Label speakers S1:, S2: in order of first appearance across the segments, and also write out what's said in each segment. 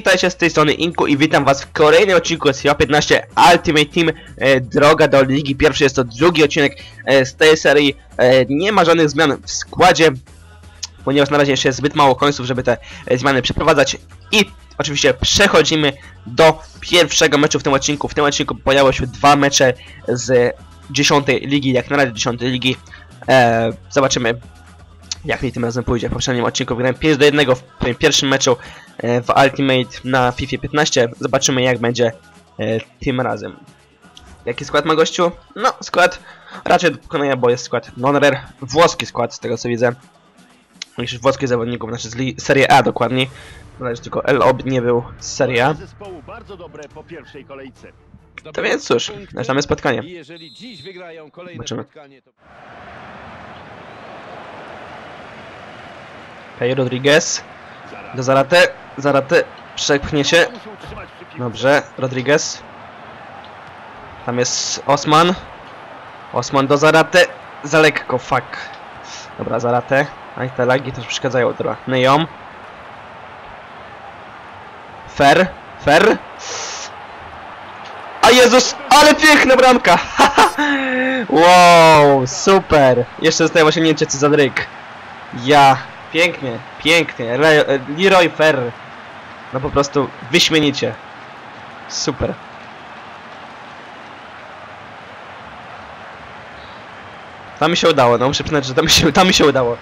S1: Witajcie z tej strony Inku i witam was w kolejnym odcinku z FIFA 15 Ultimate Team e, Droga do Ligi Pierwszej. Jest to drugi odcinek e, z tej serii. E, nie ma żadnych zmian w składzie, ponieważ na razie jeszcze jest zbyt mało końców, żeby te e, zmiany przeprowadzać. I oczywiście przechodzimy do pierwszego meczu w tym odcinku. W tym odcinku pojawiły się dwa mecze z 10 ligi, jak na razie 10 ligi. E, zobaczymy jak mi tym razem pójdzie. W poprzednim odcinku wygrałem 5 do 1 w pierwszym meczu w Ultimate na FIFA 15. Zobaczymy jak będzie e, tym razem. Jaki skład ma gościu? No, skład raczej do pokonania, bo jest skład non-rare. Włoski skład, z tego co widzę. Większość włoskich zawodników, znaczy z Serie A dokładniej. Na razie tylko L.O.B. nie był z Serie A. To więc cóż, zaczynamy spotkanie. Zobaczymy. Pej Rodriguez. Do Zarate. Zarate przepchnie się. Dobrze, Rodriguez. Tam jest Osman. Osman do Zarate. Za lekko, fuck. Dobra, Zarate. A i te lagi też przeszkadzają, dobra. Nejom. Fer. Fer. A Jezus, ale piękna bramka! wow, super! Jeszcze zostaje osiągnięcie Cezadryk. Ja, pięknie, pięknie. Le Leroy Fer. No po prostu wyśmienicie. Super. Tam mi się udało, no muszę przyznać, że tam mi się, tam mi się udało.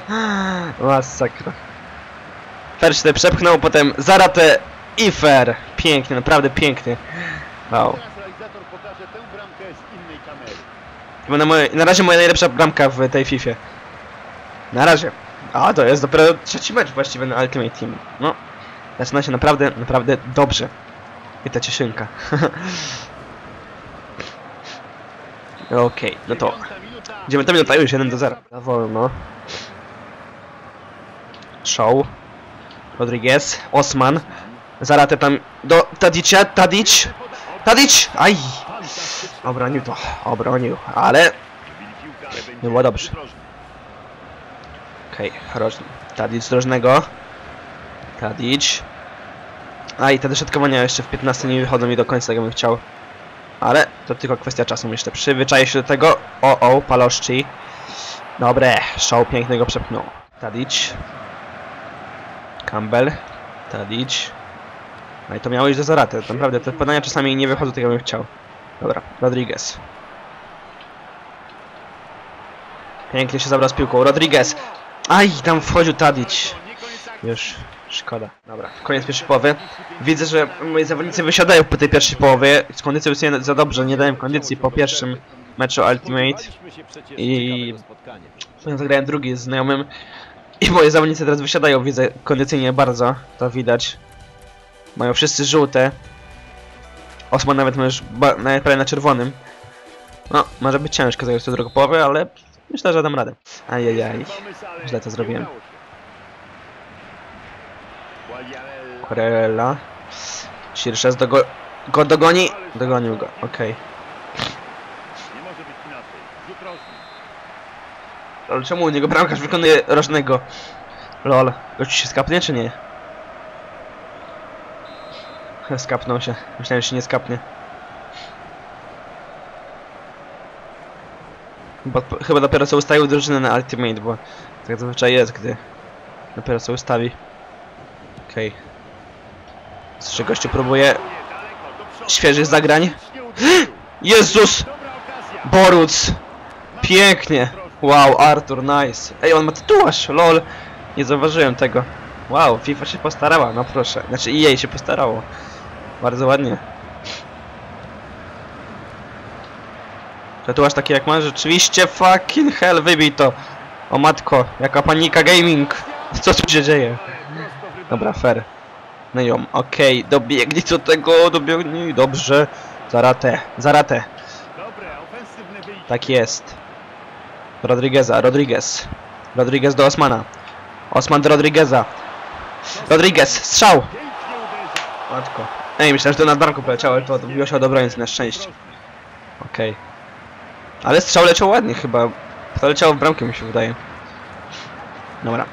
S1: Masakra. Fer się przepchnął, potem Zaratę i Fer. Pięknie, naprawdę pięknie. Wow. Na, moje, na razie moja najlepsza bramka w tej FIFA. Na razie. A, to jest dopiero trzeci mecz właściwie na Ultimate Team. No, zaczyna się naprawdę, naprawdę dobrze. I ta cieszynka. Okej, no to
S2: Piąta minuta.
S1: 9 minuta już 1 do 0. Za wolno. Show. Rodriguez, Osman. Zaratę tam do Tadicia, Tadic. Tadic! Aj! Obronił to, obronił, ale
S2: będzie
S1: Było dobrze. Okej, okay, Tadic drożnego. Tadic. A i te dośrodkowania jeszcze w 15 nie wychodzą mi do końca, jak bym chciał. Ale to tylko kwestia czasu, myślę. Przyzwyczaję się do tego. O, o, Paloszczy. Dobre, show pięknego przepchnął. Tadic. Campbell. Tadic. No i to miało iść do Zaraty. Naprawdę, te podania czasami nie wychodzą tak, jakbym chciał. Dobra, Rodriguez. Pięknie się zabrał z piłką. Rodriguez. Aj, tam wchodził.
S2: To akcji.
S1: Już szkoda. Dobra, koniec pierwszej połowy. Widzę, że moi zawodnicy wysiadają po tej pierwszej połowie. Z kondycją jest nie za dobrze, nie dałem kondycji po pierwszym meczu Ultimate. I-. Potem zagrałem drugi z znajomym. I moi zawodnicy teraz wysiadają, widzę kondycyjnie bardzo, to widać. Mają wszyscy żółte. Osman nawet ma już prawie na czerwonym. No, może być ciężko zagrać tę drugą połowę, ale myślę, że dam radę. Ajajaj. Źle to zrobiłem. Corella. Sirszes do go, go dogoni. Dogonił go, okej.
S2: Rożny.
S1: Ale czemu u niego bramkarz wykonuje rożnego? Lol. Gościu się skapnie czy nie? Skapnął się. Myślałem, że się nie skapnie. Bo, chyba dopiero co ustawił drużynę na Ultimate, bo tak zazwyczaj jest, gdy dopiero co ustawi. Okej. Okay. Co gościu próbuje świeżych zagrań. Jezus! Boruc! Pięknie! Wow, Artur, nice. Ej, on ma tatuaż, lol. Nie zauważyłem tego. Wow, FIFA się postarała, no proszę. Znaczy EA się postarało. Bardzo ładnie. Tatuaż taki jak ma, rzeczywiście fucking hell, wybij to. O matko, jaka panika gaming. Co tu się dzieje? Dobra, fair. No ją, okej, dobiegnij do tego, dobiegnij, dobrze. Zaratę, zaratę. Tak jest. Rodrigueza, Rodriguez. Rodriguez do Osmana. Osman do Rodrigueza. Rodriguez, strzał! Matko. Ej, myślałem, że to nad bramką poleciało, ale to odbiło się od obrońcy na szczęście. Okej. Ale strzał leciał ładnie chyba. To leciało w bramkę mi się wydaje. Dobra.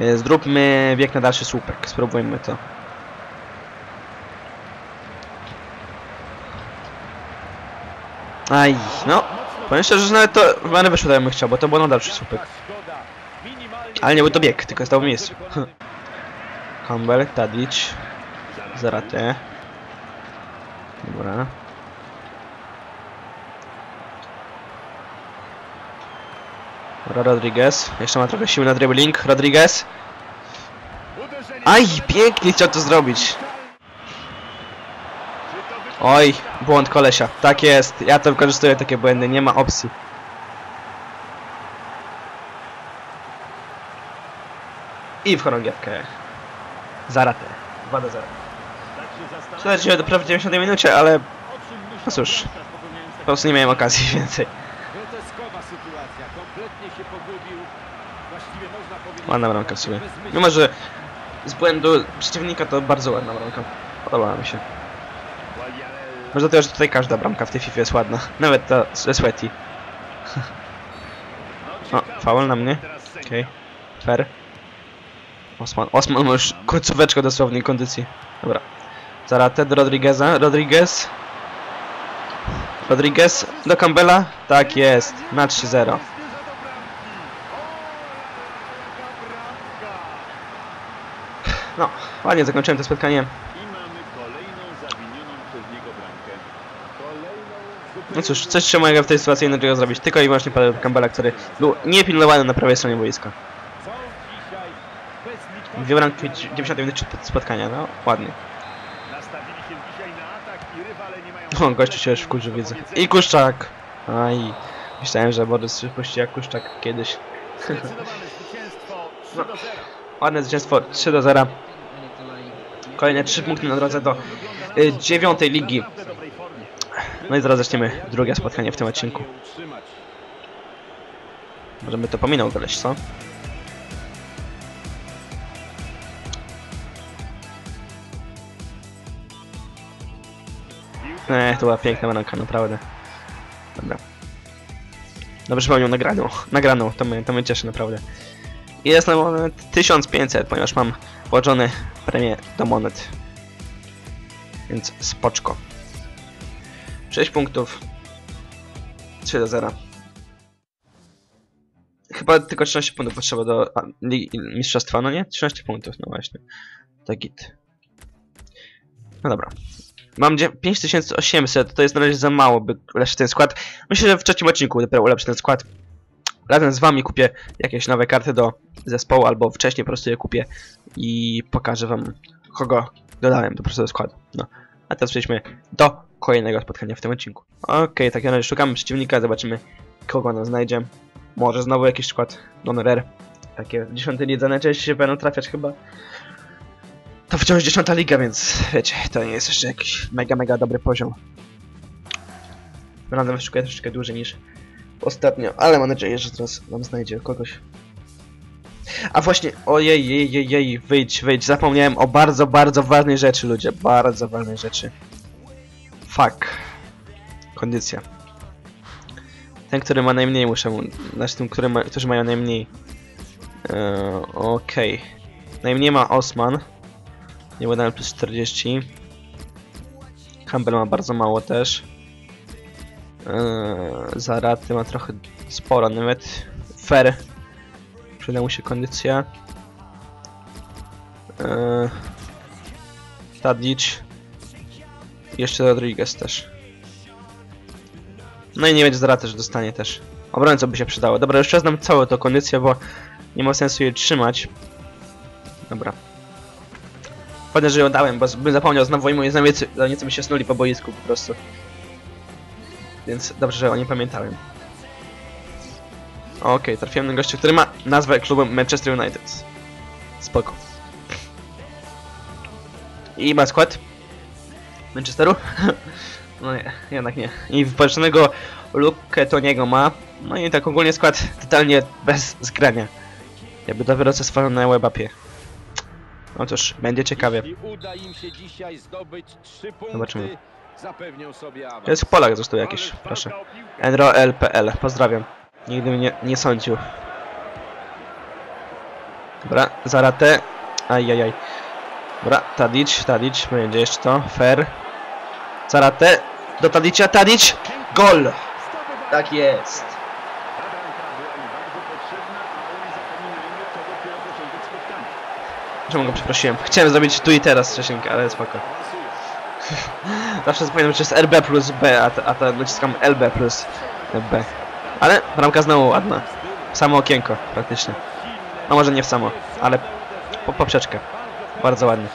S1: E, zróbmy bieg na dalszy słupek. Spróbujmy to. Aj, no. Powiem szczerze, że nawet to chyba wyszło tak bym chciał, bo to było na dalszy słupek. Ale nie był to bieg, tylko stało w miejscu. Humble, Tadic. Zarate. Dobra. Rodriguez. Jeszcze ma trochę siły na dribbling. Rodriguez. Aj, pięknie chciał to zrobić. Oj, błąd kolesia. Tak jest. Ja to wykorzystuję takie błędy, nie ma opcji. I w chorągiewkę. Zaratę. 2 do 0.
S2: Tak się zastanawia,
S1: Przeleciłem dopiero w 90 minucie, ale No cóż. po prostu nie miałem okazji więcej.
S3: groteskowa sytuacja. Kompletnie się pogubił. Właściwie można powiedzieć...
S1: Ładna bramka w sumie. Mimo, że z błędu przeciwnika to bardzo ładna bramka. Podobała mi się. Może dlatego, że tutaj każda bramka w tej FIFA jest ładna. Nawet ta ze Sweaty. O, faul na mnie. Okej. Fair. Osman. Osman ma już końcóweczkę dosłownej kondycji. Dobra. Zaratę do Rodrigueza. Rodriguez. Rodriguez do Campbella. Tak jest. Na 3-0.
S2: Zmierza do bramki. O, jaka bramka.
S1: No, ładnie zakończyłem to spotkanie.
S2: I mamy kolejną zawinioną przez niego bramkę. Kolejną
S1: No cóż, coś trzeba mogę w tej sytuacji innego zrobić. Tylko i wyłącznie padł Campbella, który był niepilnowany na prawej stronie boiska. Dwie bramki w 90 minut spotkania, no ładnie. O, gościu się już wkurzył, widzę. I Kuszczak! Aj, myślałem, że Borys wypuści jak Kuszczak kiedyś.
S2: Zdecydowane zwycięstwo 3 do 0.
S1: Ładne zwycięstwo 3 do 0. Kolejne 3 punkty na drodze do y, dziewiątej ligi. No i zaraz zaczniemy drugie spotkanie w tym odcinku. Możemy to pominął koleś, co? Nie, to była piękna bramka, naprawdę. Dobra. Dobrze, mam ją nagraną. Nagraną, to mnie, to mnie cieszy naprawdę. Jest na moment 1500, ponieważ mam włożone premię do monet. Więc spoczko. 6 punktów. 3 do 0. Chyba tylko 13 punktów potrzeba do a, mistrzostwa, no nie? 13 punktów, no właśnie. To git. No dobra. Mam dzie- 5800, to jest na razie za mało, by ulepszyć ten skład. Myślę, że w trzecim odcinku dopiero ulepszę ten skład. Razem z wami kupię jakieś nowe karty do zespołu, albo wcześniej po prostu je kupię i pokażę wam, kogo dodałem do prostu do składu. No. A teraz przejdźmy do kolejnego spotkania w tym odcinku. Okej, tak na razie szukamy przeciwnika, zobaczymy kogo nam znajdzie. Może znowu jakiś skład non-rare. Takie 10 lidze najczęściej się będą trafiać chyba. To wciąż 10 liga, więc wiecie, to nie jest jeszcze jakiś mega, mega dobry poziom. Będę szukuję troszeczkę dłużej niż ostatnio, ale mam nadzieję, że teraz nam znajdzie kogoś. A właśnie, ojej, jej, jej, wyjdź, wyjdź, zapomniałem o bardzo, bardzo ważnej rzeczy, ludzie, bardzo ważnej rzeczy. Fuck. Kondycja. Ten, który ma najmniej, muszę mu, znaczy tym, który ma, którzy mają najmniej. Eee, Okej. Najmniej ma Osman. Nie będę plus 40. Campbell ma bardzo mało też. Eee, Zaraty ma trochę sporo nawet. Fer. Przyda mu się kondycja. Eee, Tadic. Jeszcze Rodriguez też. No i nie będzie Zaraty, że dostanie też. Obrońca by się przydało. Dobra, już czas nam całą tą kondycję, bo nie ma sensu jej trzymać. Dobra. Fajnie, że ją dałem, bo bym zapomniał znowu i moi znamicy, nieco by się snuli po boisku po prostu. Więc dobrze, że o nim pamiętałem. Okej, trafiłem na gościa, który ma nazwę klubu Manchester United. Spoko. I ma skład? Manchesteru? no nie, jednak nie. I wypożyczonego Luke Toniego ma. No i tak ogólnie skład totalnie bez zgrania. Jakby dopiero co stworzony na webapie. No cóż, będzie ciekawie. Zobaczymy. To jest Polak zresztą jakiś, proszę.
S2: walka o piłkę.
S1: Enro.pl, pozdrawiam. Nigdy mnie nie, sądził. Dobra, Zaratę. Ajajaj. Dobra, Tadic, Tadic, będzie jeszcze to. Fair. Zaratę. Do Tadicia, Tadic! Gol! Tak jest. Czemu go przeprosiłem? Chciałem zrobić tu i teraz wcześniej, ale spoko. Zawsze zapominam, że jest RB plus B, a, a te naciskam LB plus B. Ale bramka znowu ładna. W samo okienko, praktycznie. No może nie w samo, ale po poprzeczkę. Bardzo ładnie.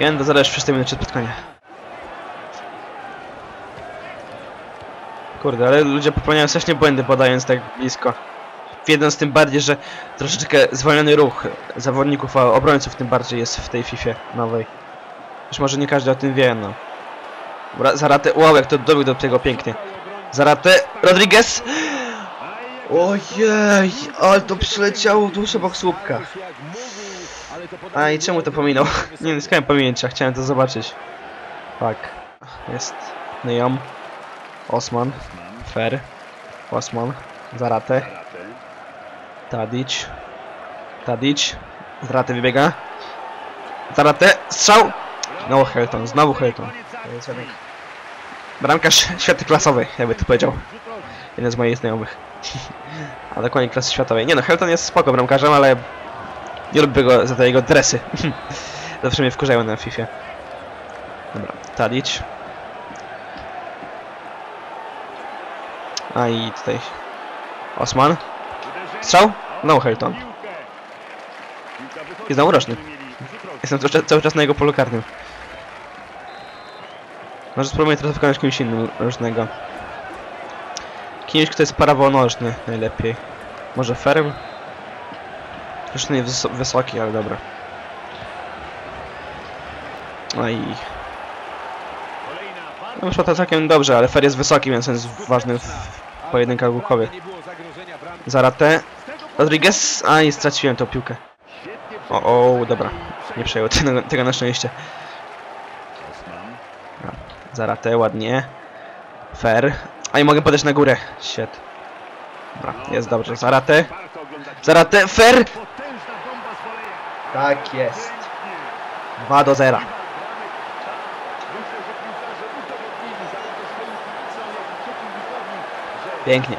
S1: Jeden do 0 już 6 minucie spotkania. Kurde, ale ludzie popełniają strasznie błędy podając tak blisko. Wiedząc tym bardziej, że troszeczkę zwolniony ruch zawodników, a obrońców tym bardziej jest w tej FIFA nowej. Już może nie każdy o tym wie, no. Zaratę, wow, jak to dobił do tego pięknie. Zaratę, Rodriguez! Ojej, ale to przyleciało tuż obok słupka. A i czemu to pominął? Nie, nie skałem pamięcia, chciałem to zobaczyć. Tak, jest Nyom, Osman, Fer, Osman, Zaratę,
S2: Zaratę.
S1: Tadic, Tadic, Zaratę wybiega, Zaratę, strzał! No Helton, znowu Helton. Bramkarz światy klasowej, jakby to powiedział. Jeden z moich znajomych. A dokładnie klasy światowej. Nie no, Helton jest spoko bramkarzem, ale nie lubię go za te jego dresy. Zawsze mnie wkurzają na FIFA. Dobra, Tadic. A i tutaj Osman. Strzał? No Helton. Jest znowu roczny. Jestem cały czas, na jego polu karnym. Może spróbuję teraz wykonać kimś innym różnego. Kimś, kto jest prawonożny najlepiej. Może Ferm? Już nie wys wysoki, ale dobra. No i... No wyszło to całkiem dobrze, ale Fer jest wysoki, więc jest ważny w pojedynkach łukowych. Zaratę. Rodriguez, a i straciłem tą piłkę. O, o, dobra. Nie przejął tego, tego na szczęście. Zaratę, ładnie. Fer. A i mogę podejść na górę. Shit. Dobra, jest dobrze. Zaratę. Zaratę,
S2: woleja.
S1: Tak jest.
S2: Pięknie.
S1: 2 do 0.
S2: Myślę, że piłkarze udowodnili zarówno swoim kibicom, jak i przeciwnikowi, że
S1: Pięknie.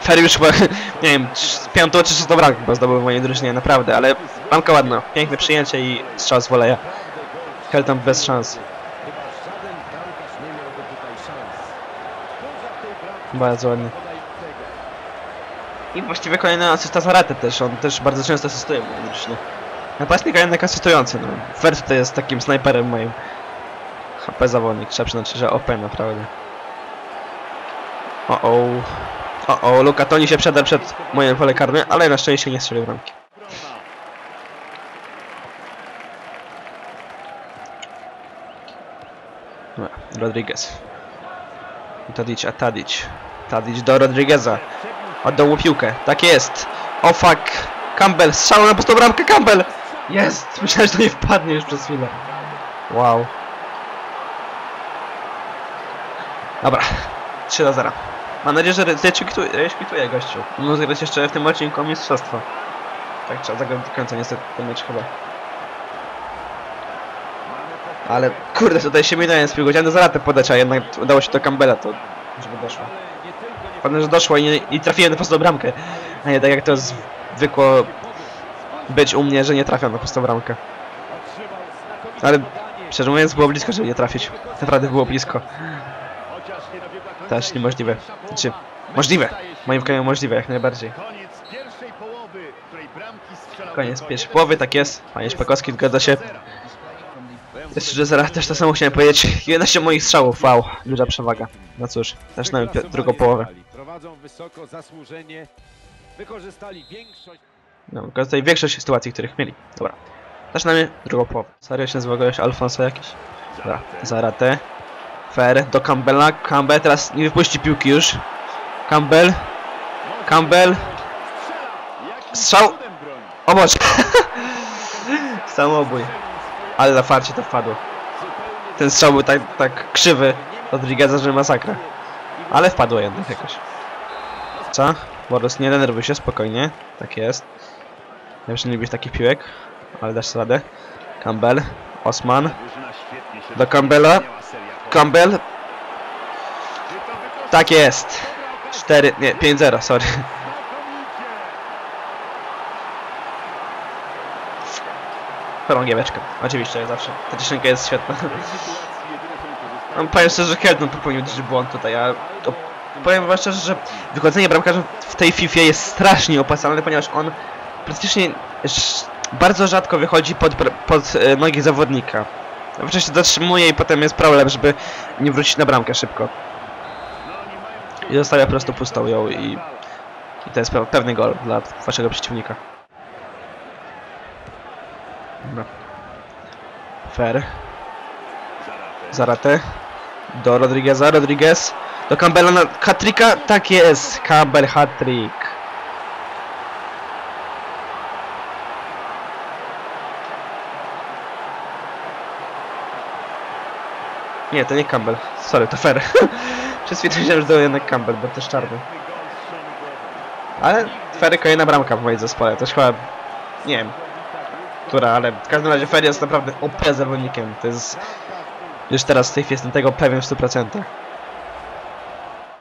S1: Fer już chyba, nie wiem, piątą czy szóstą bramkę chyba zdobył w mojej drużynie, naprawdę, ale bramka ładna. Piękne przyjęcie i strzał z woleja. Helton bez szans. Bardzo ładnie. I właściwie kolejna asysta Zaratę też, on też bardzo często asystuje w mojej drużynie. Napastnik, a jednak asystujący, no. Fer tutaj jest takim snajperem moim. HP zawodnik, trzeba przyznać, że OP naprawdę. O o. O o, Luka Toni się przedarł przed moim pole karne, ale na szczęście nie strzelił bramki. Dobra, Rodriguez. Tadic, a Tadic. Tadic do Rodrigueza. Oddał mu piłkę. Tak jest. O fuck. Campbell. Strzał na pustą bramkę. Campbell. Jest. Myślałem, że to nie wpadnie już przez chwilę. Wow. Dobra. 3 do 0. Mam nadzieję, że rekwituje gościu. Może zagrać jeszcze w tym odcinku o mistrzostwo. Tak trzeba zagrać do końca niestety ten mecz chyba. Ale kurde, tutaj się minąłem z piłką. Do Zaratę podać, a jednak udało się do Campbella to, żeby doszło.
S3: Ale nie tylko nie
S1: Fajne, że doszło i, nie, i trafiłem na prostą bramkę. A nie tak jak to zwykło być u mnie, że nie trafiam na prostą bramkę. Ale szczerze mówiąc było blisko, żeby nie trafić. Naprawdę było blisko.
S2: Chociaż nie dobiegła końca
S1: Też niemożliwe. Znaczy, możliwe. Moim zdaniem możliwe, jak najbardziej.
S2: Koniec pierwszej połowy,
S1: tak jest. Panie Szpakowski, zgadza się. Jeszcze, że zaraz też to samo chciałem powiedzieć. 11 moich strzałów, wow. Duża przewaga. No cóż, zaczynamy drugą połowę.
S3: Zasłużenie. Wykorzystali większość.
S1: No, sytuacji, których mieli. Dobra. Zaczynamy drugą połowę. Serio się nazywa goś Alfonso jakiś? Dobra, Zaratę. Fer do Campbella. Campbell teraz nie wypuści piłki już. Campbell. Campbell. Strzał.
S2: broni?
S1: Obocz! Samobój. Ale na farcie to wpadło. Ten strzał był tak, tak krzywy Rodrigueza, że masakra. Ale wpadło jednak jakoś. Co? Borus, nie denerwuj się, spokojnie. Tak jest. Ja już nie lubię takich piłek, ale dasz radę. Campbell. Osman. Do Campbella. Campbell. Tak jest. 4, nie, 5-0, sorry.
S2: Znakomicie.
S1: Chorągieweczka. Oczywiście, jak zawsze. Ta cieszynka jest świetna. No, powiem szczerze, że Kelton popełnił duży błąd tutaj, a to powiem wam szczerze, że wychodzenie bramkarza w tej FIFA jest strasznie opłacalne, ponieważ on praktycznie bardzo rzadko wychodzi pod, pod e, nogi zawodnika. Wcześniej się zatrzymuje i potem jest problem, żeby nie wrócić na bramkę szybko.
S2: No,
S1: I zostawia po prostu pustą ją i, i to jest pe- pewny gol dla waszego przeciwnika. Dobra. Fair. Zaratę. Do Rodrigueza, Rodriguez. Do Campbella na hat-tricka. Tak jest, Campbell hat-trick. Nie, to nie Campbell. Sorry, to Fair. Przez chwilę myślałem, że to jednak Campbell, bo też czarny. Ale Ferry kolejna bramka w moim zespole. Też chyba... Nie wiem, która, ale w każdym razie Ferry jest naprawdę OP zawodnikiem. To jest... Już teraz w tej chwili jestem tego pewien w 100%.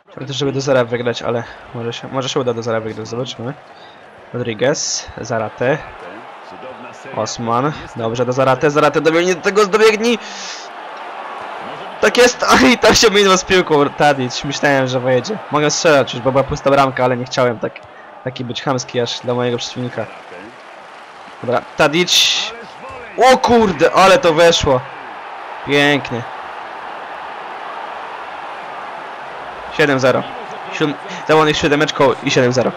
S1: Chciałbym też, żeby do zera wygrać, ale może się, może się uda do zera wygrać. Zobaczymy. Rodriguez, Zarate. Osman. Dobrze, do Zarate, Zarate dobiegnie do tego, dobiegnij! Tak jest! Aj, tam się minął z piłką Tadic. Myślałem, że wyjedzie. Mogę strzelać już, bo była pusta bramka, ale nie chciałem tak, taki być chamski aż dla mojego przeciwnika. Dobra, Tadic. O kurde, ale to weszło. Pięknie. 7-0. Siódm... Zawodnik siódemeczką i 7-0.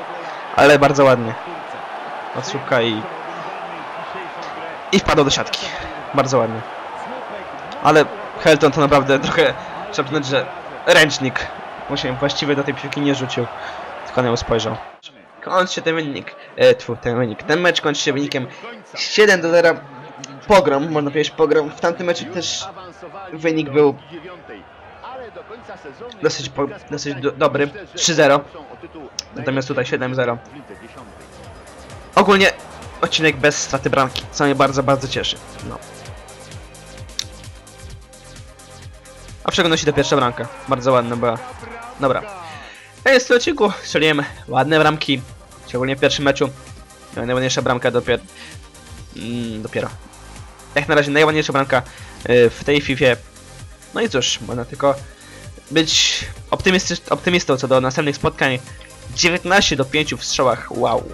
S1: Ale bardzo ładnie. Słupka i... I wpadł do siatki. Bardzo ładnie. Ale Helton to naprawdę trochę... Trzeba przyznać, że ręcznik. Musiałem właściwie do tej piłki nie rzucił. Tylko na spojrzał. Kończy się ten wynik. E, tfu, ten wynik. Ten mecz kończy się wynikiem 7 do 0. Pogrom, można powiedzieć pogrom. W tamtym meczu też wynik był dosyć po- dosyć do- dobry.
S2: Myślę, że
S1: 3-0.
S2: są o tytuł
S1: Natomiast tutaj 7-0.
S2: w lidze dziesiątej.
S1: Ogólnie odcinek bez straty bramki, co mnie bardzo, bardzo cieszy. No. Szczególności ta pierwsza bramka. Bardzo ładna była. Dobra. A jest w tym odcinku strzeliłem ładne bramki. Szczególnie w pierwszym meczu. Najładniejsza bramka dopiero. Mm, dopiero. Jak na razie najładniejsza bramka y, w tej FIFA. No i cóż, można tylko być optymistą co do następnych spotkań. 19 do 5 w strzałach. Wow.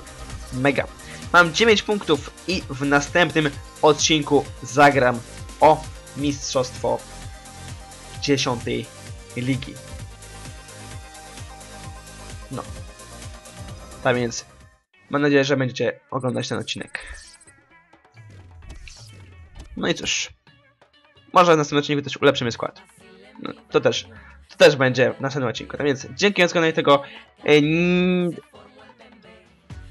S1: Mega. Mam 9 punktów i w następnym odcinku zagram o mistrzostwo 10 ligi. No. Tak więc mam nadzieję, że będziecie oglądać ten odcinek. No i cóż. Może w następnym odcinku też ulepszymy skład. No, to też. To też będzie w następnym odcinku. Tak więc dzięki za oglądanie tego e,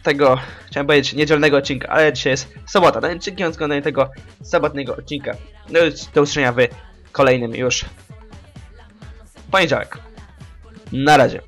S1: tego, chciałem powiedzieć, niedzielnego odcinka, ale dzisiaj jest sobota, no więc dzięki za oglądanie tego sobotnego odcinka. No i do usłyszenia w kolejnym już poniedziałek. Na razie.